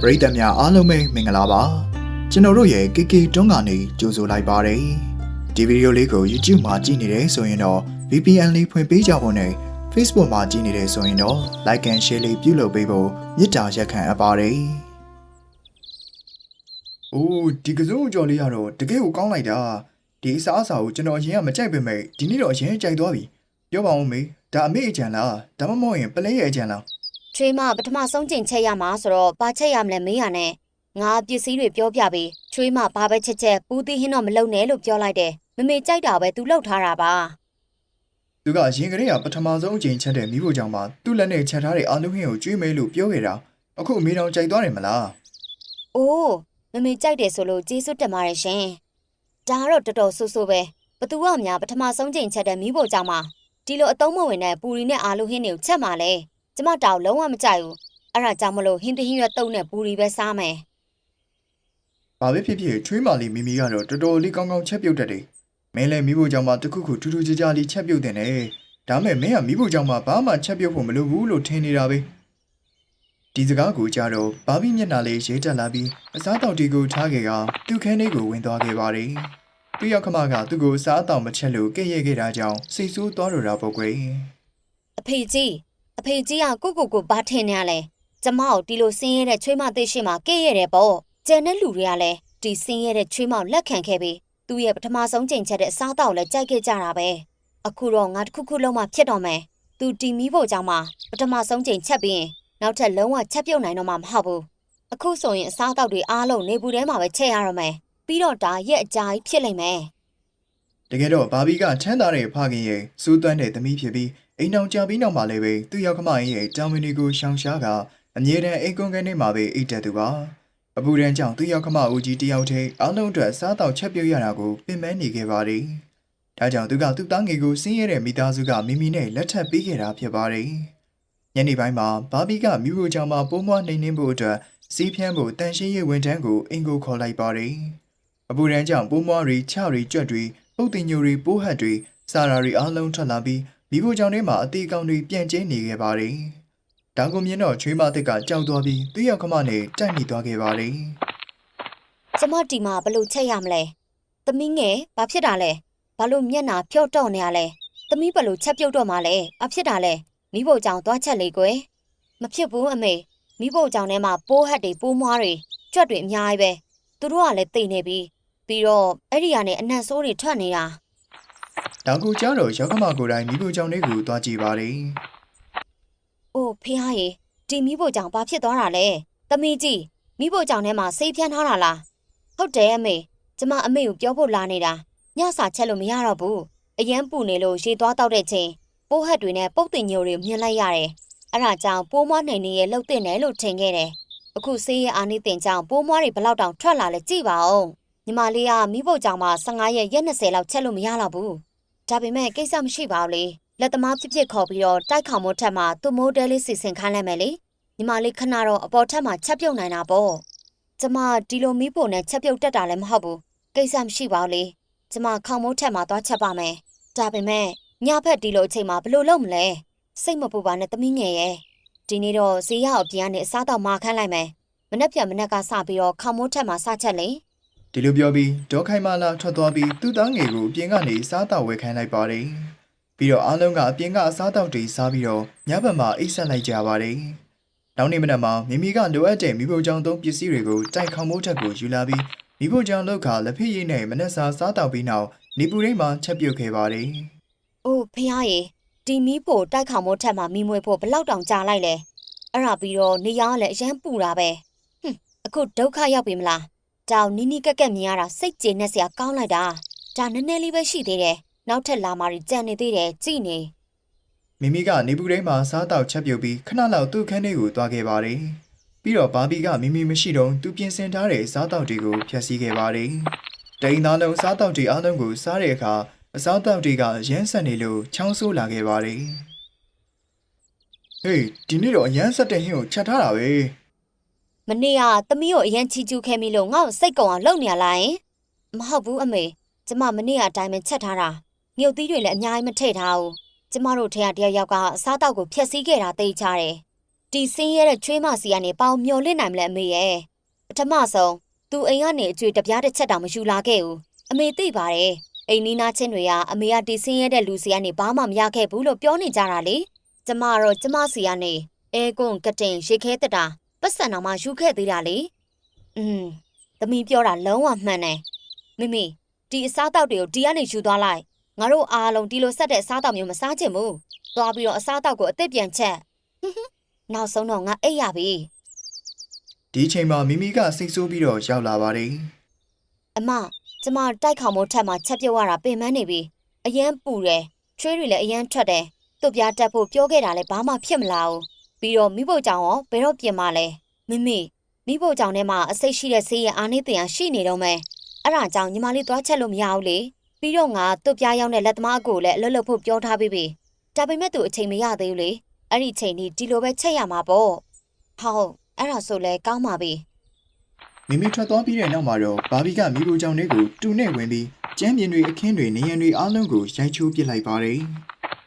ပရိသတ်များအားလုံးပဲမင်္ဂလာပါကျွန်တော်တို့ရဲ့ KK တွန်းကနေကြိုဆိုလိုက်ပါတယ်ဒီဗီဒီယိုလေးကို YouTube မှာကြည့်နေတယ်ဆိုရင်တော့ VPN လေးဖွင့်ပေးကြဖို့နဲ့ Facebook မှာကြည့်နေတယ်ဆိုရင်တော့ Like and Share လေးပြုလုပ်ပေးဖို့မေတ္တာရက်ခံအပ်ပါတယ်အိုးဒီကစုံကြော်လေးကတော့တကယ်ကိုကောင်းလိုက်တာဒီအစားအစာကိုကျွန်တော်အရင်ကမကြိုက်ပေမဲ့ဒီနေ့တော့အရင်ကြိုက်သွားပြီပြောပါဦးမေဒါအမေအကြံလားဒါမှမဟုတ်ရင်ပလဲရဲ့အကြံလား ချွေးမပထမဆုံးကျင်ချက်ရမှာဆိုတော့ဘာချက်ရမလဲမေးရနဲ့ငါပစ္စည်းတွေပြောပြပြီးချွေးမဘာပဲချက်ချက်ပူးသီးဟင်းတော့မလုပ်နဲ့လို့ပြောလိုက်တယ်မမေကြိုက်တာပဲ तू လှုပ်ထားတာပါသူကရင်ကလေးကပထမဆုံးအချိန်ချက်တဲ့မိဖို့ကြောင့်မှသူ့လက်နဲ့ချက်ထားတဲ့အာလူဟင်းကိုကျွေးမဲလို့ပြောခဲ့တာအခုအမေတော်ကြိုက်သွားတယ်မလား။အိုးမမေကြိုက်တယ်ဆိုလို့ကျေးဇူးတင်ပါတယ်ရှင်။ဒါကတော့တော်တော်ဆူဆူပဲဘသူကများပထမဆုံးကျင်ချက်တဲ့မိဖို့ကြောင့်မှဒီလိုအတုံးမဝင်တဲ့ပူရီနဲ့အာလူဟင်းတွေကိုချက်မှလဲ ကျမတောင်လုံးဝမကြိုက်ဘူးအဲ့ဒါကြောင့်မလို့ဟင်းတဟင်းရွက်တုံးနဲ့ပူရီပဲစားမယ်ဘာပဲဖြစ်ဖြစ်ချွေးမလေးမိမိကတော့တော်တော်လေးကောင်းကောင်းချက်ပြုတ်တတ်တယ်မင်းလည်းမိဖို့ကြောင့်မှတခုခုထူးထူးခြားခြားလေးချက်ပြုတ်တယ်နဲ့ဒါမဲ့မင်းကမိဖို့ကြောင့်မှဘာမှချက်ပြုတ်ဖို့မလိုဘူးလို့ထင်နေတာပဲဒီစကားကိုကြားတော့ဘာဘီမျက်နှာလေးရေးတက်လာပြီးအစားတောက်တီကိုထားခဲ့ကသူ့ခန်းလေးကိုဝင်သွားခဲ့ပါတယ်သူ့ရောက်ခမကသူ့ကိုအစားအသောက်မချက်လို့ကဲ့ရဲ့ခဲ့တာကြောင့်စိတ်ဆိုးသွားတော့တာပေါ့ကွယ်အဖေကြီး အဖေကြီးကကိုကိုကိုဘာထင်နေရလဲကျမကိုဒီလိုဆင်းရဲတဲ့ချွေးမသိရှိမှကဲ့ရဲ့တယ်ပေါ့ကျန်တဲ့လူတွေကလည်းဒီဆင်းရဲတဲ့ချွေးမကိုလက်ခံခဲ့ပြီးသူ့ရဲ့ပထမဆုံးချိန်ချက်တဲ့အစားအသောက်လည်းကြိုက်ခဲ့ကြတာပဲအခုတော့ငါတစ်ခုခုလုံးမှဖြစ်တော့မယ်သူတီမီဖို့ကြောင့်မှပထမဆုံးချိန်ချက်ပြီးရင်နောက်ထပ်လုံးဝချက်ပြုတ်နိုင်တော့မှမဟုတ်ဘူးအခုဆိုရင်အစားအသောက်တွေအားလုံးနေပူထဲမှာပဲချက်ရတော့မယ်ပြီးတော့ဒါရက်အကြာကြီးဖြစ်လိမ့်မယ်တကယ်တော့ဘာဘီကချမ်းသာတဲ့ဖခင်ရဲ့စူးသွမ်းတဲ့သမီးဖြစ်ပြီး အိမ်အောင်ကြပြီးနောက်မှလည်းပဲသူ့ရောက်ခမရင်ရဲ့တောင်မင်းတွေကိုရှောင်ရှားကအမြဲတမ်းအိမ်ကွန်ကနေမှာပဲအိတ်တက်သူပါအပူရန်ကြောင့်သူ့ရောက်ခမဦးကြီးတယောက်တည်းအားလုံးအတွက်စားတော့ချက်ပြုတ်ရတာကိုပင်ပန်းနေခဲ့ပါတယ်ဒါကြောင့်သူကသူ့သားငယ်ကိုဆင်းရဲတဲ့မိသားစုကမိမိနဲ့လက်ထပ်ပေးခဲ့တာဖြစ်ပါတယ်ညနေပိုင်းမှာဘာဘီကမြို့ကိုကြောင်မှာပိုးမွားနှိမ်နှင်းဖို့အတွက်စီးဖြန်းဖို့တန်ရှင်းရေးဝန်ထမ်းကိုအင်ကိုခေါ်လိုက်ပါတယ်အပူရန်ကြောင့်ပိုးမွားတွေခြောက်တွေကြွက်တွေပုတ်တင်ညိုတွေပိုးဟတ်တွေစာရာတွေအားလုံးထွက်လာပြီး မိဖို့ကြောင့်ထဲမှာအသေးကောင်တွေပြန့်ကျဲနေခဲ့ပါတယ်။တောင်ကုန်မြင်တော့ချွေးမသစ်ကကြောက်သွားပြီးသူ့ရောက်ခမနဲ့တိုက်မိသွားခဲ့ပါတယ်ကျမဒီမှာဘလို့ချက်ရမလဲသမီးငယ်ဘာဖြစ်တာလဲဘာလို့မျက်နာဖြော့တော့နေရလဲသမီးဘလို့ချက်ပြုတ်တော့မှလဲဘာဖြစ်တာလဲမိဖို့ကြောင့်သွားချက်လေကွယ်မဖြစ်ဘူးအမေမိဖို့ကြောင့်ထဲမှာပိုးဟတ်တွေပိုးမွားတွေကြွက်တွေအများကြီးပဲသူတို့ကလည်းတိတ်နေပြီပြီးတော့အဲ့ဒီကနေအနက်ဆိုးတွေထွက်နေတာ။ တောင်ကူကျတော့ရောက်ခမကိုယ်တိုင်မိဖို့ကြောင့်လေးကိုသွားကြည့်ပါတယ်အိုးဖေဟာရေဒီမိဖို့ကြောင့်ဘာဖြစ်သွားတာလဲသမီးကြီးမိဖို့ကြောင့်ထဲမှာဆေးဖြန်းထားတာလားဟုတ်တယ်အမေကျမအမေကိုပြောဖို့လာနေတာညစာချက်လို့မရတော့ဘူးအရန်ပူနေလို့ရေသွားတောက်တဲ့ချိန်ပိုးဟက်တွေနဲ့ပုတ်တင်ညိုတွေမြင်လိုက်ရတယ်အဲ့ဒါကြောင့်ပိုးမွားနိုင်နေရဲ့လှုပ်တင်တယ်လို့ထင်ခဲ့တယ်အခုဆေးရအာနိတင်ကြောင့်ပိုးမွားတွေဘလောက်တောင်ထွက်လာလဲကြည့်ပါဦး ညီမလေးကမိဖို့ကြောင့်မှ15ရက်ရက်20လောက်ချက်လို့မရတော့ဘူးဒါပေမဲ့ကိစ္စမရှိပါဘူးလေလက်သမားဖြစ်ဖြစ်ခေါ်ပြီးတော့တိုက်ခေါင်မို့ထက်မှာသူ့မိုးတဲလေးစီစဉ်ခိုင်းလိုက်မယ်လေညီမလေးခဏတော့အပေါ်ထက်မှာချက်ပြုတ်နိုင်တာပေါ့ကျမဒီလိုမီးဖို့နဲ့ချက်ပြုတ်တက်တာလည်းမဟုတ်ဘူးကိစ္စမရှိပါဘူးလေကျမခေါင်မိုးထက်မှာသွားချက်ပါမယ်ဒါပေမဲ့ညဖက်ဒီလိုအချိန်မှာဘယ်လိုလုပ်မလဲစိတ်မပူပါနဲ့သမီးငယ်ရဲ့ဒီနေ့တော့ဈေးရအပြင်ကနေအစားတော့မာခန်းလိုက်မယ်မနေ့ပြန်မနေ့ကစပြီးတော့ခေါင်မိုးထက်မှာစချက်လေ။ ဒီလိုပြောပြီးဒေါခိုင်မာလာထွက်သွားပြီးသူ့သားငယ်ကိုအပြင်ကနေစားတော့ဝယ်ခိုင်းလိုက်ပါတယ်။ပြီးတော့အားလုံးကအပြင်ကအစားတော့တွေစားပြီးတော့ညဘက်မှာအိတ်ဆက်လိုက်ကြပါတယ်။နောက်နေ့မနက်မှာမိမိကလိုအပ်တဲ့မိဖို့ကြောင့်သုံးပစ္စည်းတွေကိုတိုက်ခေါင်မိုးထက်ကိုယူလာပြီးမိဖို့ကြောင့်လောက်ကလက်ဖိရည်နဲ့မနက်စာစားတော့ပြီးနောက်နေပူရိတ်မှာချက်ပြုတ်ခဲ့ပါတယ်။အိုးဖះရေဒီမီးဖို့တိုက်ခေါင်မို့ထက်မှာမီးမွေးဖို့ဘလောက်တောင်ကြာလိုက်လဲအဲ့ဒါပြီးတော့နေရောင်ကလည်းအရန်ပူတာပဲဟွန်းအခုဒုက္ခရောက်ပြီမလား တောင်နီးနီးကက်ကက်မြင်ရတာစိတ်ကျေနပ်စရာကောင်းလိုက်တာဒါနည်းနည်းလေးပဲရှိသေးတယ်နောက်ထပ်လာမာတွေကြံနေသေးတယ်ကြည်နေမိမိကနေပူတိုင်းမှာစားတောက်ချက်ပြုတ်ပြီးခဏလောက်သူ့ခန်းလေးကိုသွားခဲ့ပါတယ်။ပြီးတော့ဘာဘီကမိမိမရှိတော့သူပြင်ဆင်ထားတဲ့စားတောက်တွေကိုဖျက်ဆီးခဲ့ပါတယ်။တိန်သားလုံးစားတောက်တွေအားလုံးကိုစားတဲ့အခါအစားတောက်တွေကရမ်းဆက်နေလို့ချောင်းဆိုးလာခဲ့ပါတယ်။ဟေးဒီနေ့တော့အရမ်းဆက်တဲ့ဟင်းကိုချက်ထားတာပဲ မနေ့ကသမီးကိုအရန်ချီကျူးခဲ့မိလို့ငါ့ကိုစိတ်ကုံအောင်လုပ်နေရလားယင်မဟုတ်ဘူးအမေကျမမနေ့ကအတိုင်းပဲချက်ထားတာငြုတ်သီးတွေလည်းအများကြီးမထည့်ထားဘူးကျမတို့ထဲကတယောက်ယောက်ကအစားတောက်ကိုဖျက်ဆီးခဲ့တာသိချတယ်တီစင်းရဲတဲ့ချွေးမစီကနေပေါင်မျောလင့်နိုင်မလဲအမေရဲ့ပထမဆုံးသူအိမ်ကနေအကျွေတပြားတစ်ချက်တောင်မယူလာခဲ့ဘူးအမေသိပါတယ်အိမ်နီးနားချင်းတွေကအမေကတီစင်းရဲတဲ့လူစီကနေဘာမှမရခဲ့ဘူးလို့ပြောနေကြတာလေကျမတော့ကျမစီကနေအဲကွန်ကတင်ရေခဲတတာ ပတ်စံတော်မှယူခဲ့သေးတာလေอืมသမီးပြောတာလုံးဝမှန်တယ်မိမိဒီအစားအသောက်တွေကိုဒီကနေယူသွားလိုက်ငါတို့အားလုံးဒီလိုဆက်တဲ့အစားအသောက်မျိုးမစားချင်ဘူးသွားပြီးတော့အစားအသောက်ကိုအသက်ပြန်ချက်ဟွန်းဟွန်းနောက်ဆုံးတော့ငါအိပ်ရပြီဒီအချိန်မှာမိမိကစိတ်ဆိုးပြီးတော့ရောက်လာပါတယ်အမကျမတိုက်ခေါင်မိုးထက်မှချက်ပြုတ်ရတာပင်ပန်းနေပြီအရန်ပူတယ်ချွေးတွေလည်းအရန်ထွက်တယ်သူ့ပြားတက်ဖို့ပြောခဲ့တာလည်းဘာမှဖြစ်မလာဘူး ပြီးတော့မိဖို့ကြောင့်ရောဘယ်တော့ပြင်မလဲမိမိမိဖို့ကြောင့်ထဲမှာအစိတ်ရှိတဲ့ဆေးရအားနေတင်အောင်ရှိနေတော့မယ်အဲ့ဒါကြောင့်ညီမလေးသွားချက်လို့မရဘူးလေပြီးတော့ငါသူ့ပြားရောက်တဲ့လက်သမားအကိုလည်းအလွတ်လွတ်ဖို့ပြောထားပြီးပြီဒါပေမဲ့သူအချိန်မရသေးဘူးလေအဲ့ဒီချိန်ကြီးဒီလိုပဲချက်ရမှာပေါ့ဟုတ်အဲ့ဒါဆိုလဲကောင်းပါပြီမိမိထွက်သွားပြီးတဲ့နောက်မှာတော့ဘာဘီကမိဖို့ကြောင့်တွေကိုတူနဲ့ဝင်ပြီးကျမ်းပြင်တွေအခင်းတွေနေရန်တွေအားလုံးကိုရိုက်ချိုးပစ်လိုက်ပါတယ်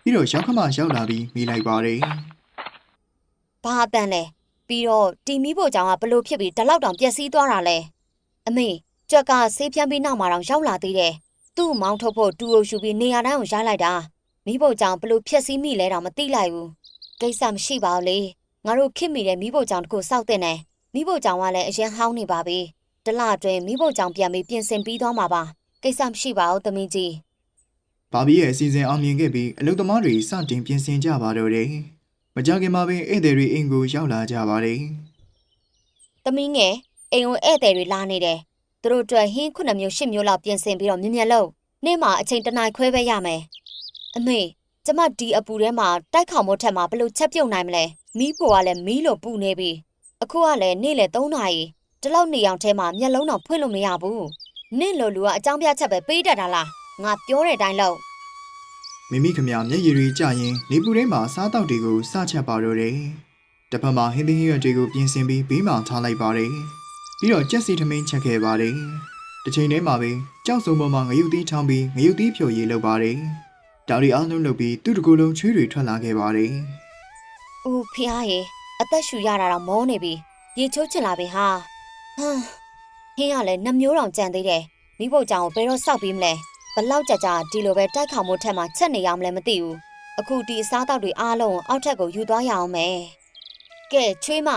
ပြီးတော့ရောက်ခမရောက်လာပြီးမိလိုက်ပါတယ် ဘာအတန်လဲပြီးတော့တီမီဖို့ကြောင့်ကဘလို့ဖြစ်ပြီးတလောက်တောင်ပျက်စီးသွားတာလဲအမေကြွက်ကဆေးဖြန်းပြီးနောက်မှာတော့ရောက်လာသေးတယ်သူ့မောင်းထုတ်ဖို့တူအိုရှူပြီးနေရာတိုင်းကိုရိုက်လိုက်တာမိဖို့ကြောင့်ဘလို့ဖြက်စီးမိလဲတော့မသိလိုက်ဘူးကိစ္စမရှိပါဘူးလေငါတို့ခင်မိတဲ့မိဖို့ကြောင့်တခုစောက်တဲ့နယ်မိဖို့ကြောင့်ကလည်းအရင်ဟောင်းနေပါပြီတလအတွင်းမိဖို့ကြောင့်ပြန်ပြီးပြင်ဆင်ပြီးသွားမှာပါကိစ္စမရှိပါဘူးသမီးကြီးဘာဘီရဲ့အစီအစဉ်အောင်မြင်ခဲ့ပြီးအလုသမားတွေစတင်ပြင်ဆင်ကြပါတော့တယ် မကြခင်မှာပင်ဧည့်သည်တွေအိမ်ကိုရောက်လာကြပါတယ်သမီးငယ်အိမ်ကိုဧည့်သည်တွေလာနေတယ်။သူတို့အတွက်ဟင်းခုနှစ်မျိုးရှစ်မျိုးလောက်ပြင်ဆင်ပြီးတော့မြင်မြန်လို့နေ့မှာအချိန်တစ်နိုင်ခွဲပဲရမယ်။အမေကျမဒီအပူထဲမှာတိုက်ခေါင်မို့ထက်မှာဘယ်လို့ချက်ပြုတ်နိုင်မလဲ။မီးပေါ်ကလည်းမီးလိုပူနေပြီ။အခုကလည်းနေ့လေ3နာရီဒီလောက်နေအောင်ထဲမှာမျက်လုံးတော့ဖွင့်လို့မရဘူး။နေ့လိုလူကအကြောင်းပြချက်ပဲပေးတတ်တာလား။ငါပြောတဲ့အတိုင်းလုပ် မိမိခမမျက်ရည်တွေကျရင်နေပူထဲမှာစားတောက်တွေကိုစချက်ပါတော့တယ်တစ်ဖက်မှာဟင်းသီးဟင်းရွက်တွေကိုပြင်ဆင်ပြီးဘေးမှာထားလိုက်ပါတယ်ပြီးတော့ကြက်စီထမင်းချက်ခဲ့ပါတယ်တစ်ချိန်တည်းမှာပဲကြောက်စုံပေါ်မှာငရုတ်သီးထောင်းပြီးငရုတ်သီးဖြိုရည်လုပ်ပါတယ်ဒါရီအားလုံးလုပ်ပြီးသူ့တကူလုံးချွေးတွေထွက်လာခဲ့ပါတယ်။အိုးဖះရေအသက်ရှူရတာတော့မောနေပြီ။ရေချိုးချင်လာပြီဟာ။ဟမ်ဟင်းကလည်းနှမျိုးတောင်ကြံသေးတယ်။မိဖို့ကြောင့်ဘယ်တော့စောက်ပြီးမလဲ။ ဘလောက်ကြာကြာဒီလိုပဲတိုက်ခေါင်မှုထက်မှချက်နေရမလဲမသိဘူး။အခုဒီအစားအသောက်တွေအားလုံးအောက်ထက်ကိုယူသွားရအောင်မယ်။ကဲချွေးမ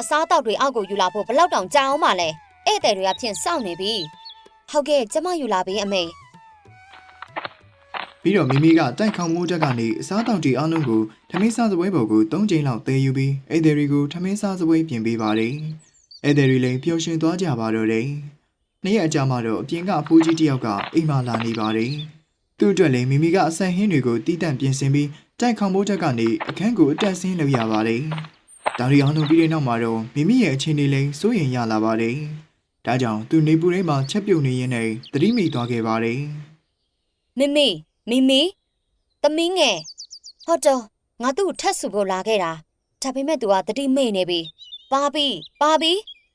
အစားအသောက်တွေအောက်ကိုယူလာဖို့ဘလောက်တောင်ကြာအောင်မလဲ။ဧည့်သည်တွေကဖြင့်စောင့်နေပြီ။ဟုတ်ကဲ့ကျမယူလာပြီအမေပြီးတော့မိမိကတိုက်ခေါင်မိုးတက်ကနေအစားတောက်တွေအားလုံးကိုထမင်းစားစပွဲပေါ်ကို၃ချိန်လောက်သယ်ယူပြီးဧည့်သည်တွေကိုထမင်းစားစပွဲပြင်ပေးပါတယ်ဧည့်သည်တွေလည်းပျော်ရွှင်သွားကြပါတော့တယ် နေ့ရက်အကြာမှတော့အပြင်ကအဖိုးကြီးတစ်ယောက်ကအိမ်မှာလာနေပါတယ်သူ့အတွက်လည်းမိမိကအဆက်ဟင်းတွေကိုတီးတန့်ပြင်ဆင်ပြီးတိုက်ခေါင်မိုးတက်ကနေအခန်းကိုအတက်ဆင်းလုပ်ရပါတယ်ဒါရီအောင်လုံးပြီးတဲ့နောက်မှာတော့မိမိရဲ့အခြေအနေလည်းစိုးရင်ရလာပါတယ်ဒါကြောင့်သူနေပူထဲမှာချက်ပြုတ်နေရင်းနဲ့သတိမိသွားခဲ့ပါတယ်မမေမမီသမီးငယ်ဟုတ်တော့ငါသူ့ကိုထက်ဆူဖို့လာခဲ့တာဒါပေမဲ့ तू ကတတိမေ့နေပြီပါပြီပါပြီ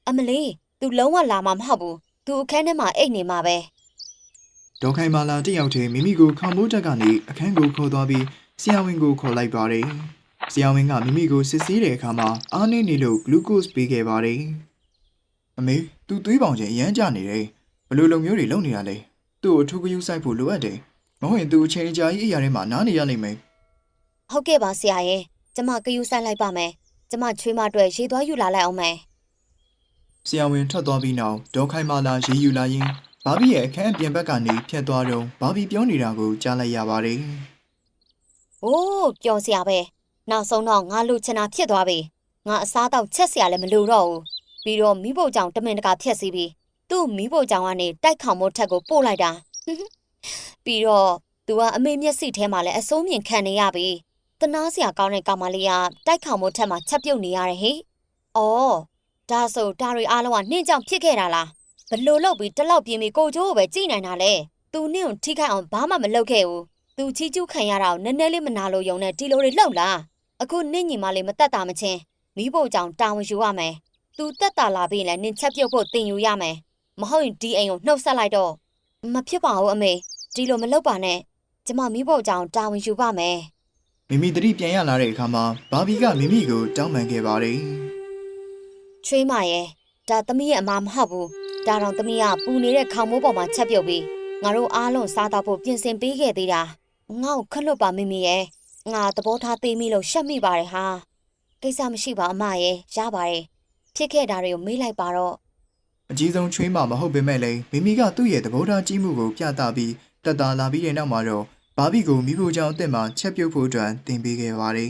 အမလေး तू လုံးဝလာမှာမဟုတ်ဘူး သူအခန်းထဲမှာအိတ်နေမှာပဲဒေါခိုင်မာလာတယောက်တည်းမိမိကိုခေါမိုးတက်ကနေအခန်းကိုခေါ်သွားပြီးဆရာဝန်ကိုခေါ်လိုက်ပါတယ်ဆရာဝန်ကမိမိကိုစစ်ဆေးတဲ့အခါမှာအားနည်းနေလို့ဂလူးကို့စ်ပေးခဲ့ပါတယ်အမေသူသွေးပေါင်ချင်အရန်ကြနေတယ်ဘလို့လုံမျိုးတွေလုံနေတာလဲသူ့ကိုအထူးကယူဆိုင်ဖို့လိုအပ်တယ်မဟုတ်ရင်သူအချိန်ကြာကြီးအရာထဲမှာနားနေရနိုင်မယ်ဟုတ်ကဲ့ပါဆရာရဲ့ကျမကယူဆိုင်လိုက်ပါမယ်ကျမချွေးမအတွက်ရေသွားယူလာလိုက်အောင်မယ် ဆရာဝန်ထွက်သွားပြီးနောက်ဒေါ်ခိုင်မာလာရေးယူလာရင်ဘာဘီရဲ့အခန်းအပြင်ဘက်ကနေဖြတ်သွားတော့ဘာဘီပြောနေတာကိုကြားလိုက်ရပါတယ်။။အိုးပျော်စရာပဲ။နောက်ဆုံးတော့ငါလူချင်တာဖြစ်သွားပြီ။ငါအစားတော့ချက်စရာလည်းမလိုတော့ဘူး။ပြီးတော့မိဖို့ကြောင့်တမင်တကာဖြက်စီးပြီးသူ့မိဖို့ကြောင့်ကနေတိုက်ခေါင်မို့ထက်ကိုပို့လိုက်တာ။ပြီးတော့သူကအမေမျက်စိထဲမှာလည်းအစိုးမြင်ခံနေရပြီ။တနာစရာကောင်းတဲ့ကောင်မလေးကတိုက်ခေါင်မို့ထက်မှာချက်ပြုတ်နေရတယ်ဟိ။အော် ဒါဆိုဒါတွေအားလုံးကနင့်ကြောင့်ဖြစ်ခဲ့တာလားဘလို့လောက်ပြီးတလောက်ပြင်းပြီးကိုချိုးကိုပဲကြိနိုင်တာလဲသူနင့်ကိုထိခိုက်အောင်ဘာမှမလုပ်ခဲ့ဘူးသူချီးကျူးခံရတာကိုနည်းနည်းလေးမနာလို့ယုံနဲ့ဒီလိုတွေလောက်လားအခုနင့်ညီမလေးမတက်တာမချင်းမိဖို့ကြောင့်တာဝန်ယူရမယ်သူတက်တာလာပြီးရင်လည်းနင့်ချက်ပြုတ်ဖို့တင်ယူရမယ်မဟုတ်ရင်ဒီအိမ်ကိုနှုတ်ဆက်လိုက်တော့မဖြစ်ပါဘူးအမေဒီလိုမလုပ်ပါနဲ့ကျမမိဖို့ကြောင့်တာဝန်ယူပါမယ်မိမိတတိပြန်ရလာတဲ့အခါမှာဘာဘီကမိမိကိုတောင်းပန်ခဲ့ပါတယ် ချွေးမရဲ့ဒါသမီးရဲ့အမမဟုတ်ဘူးဒါတော့သမီးကပူနေတဲ့ခေါင်မိုးပေါ်မှာချက်ပြုတ်ပြီးငါတို့အားလုံးစားတော့ဖို့ပြင်ဆင်ပေးခဲ့သေးတာငါ့ကိုခက်လွတ်ပါမိမိရဲ့ငါသဘောထားသေးမိလို့ရှက်မိပါတယ်ဟာကိစ္စမရှိပါအမရဲ့ရပါတယ်ဖြစ်ခဲ့တာတွေကိုမေးလိုက်ပါတော့အကြီးဆုံးချွေးမမဟုတ်ပေမဲ့လည်းမိမိကသူ့ရဲ့သဘောထားကြီးမှုကိုပြသပြီးတက်တာလာပြီးတဲ့နောက်မှာတော့ဘာဘီကိုမိဖို့ကြောင့်အစ်စ်မှာချက်ပြုတ်ဖို့အတွက်တင်ပေးခဲ့ပါတယ်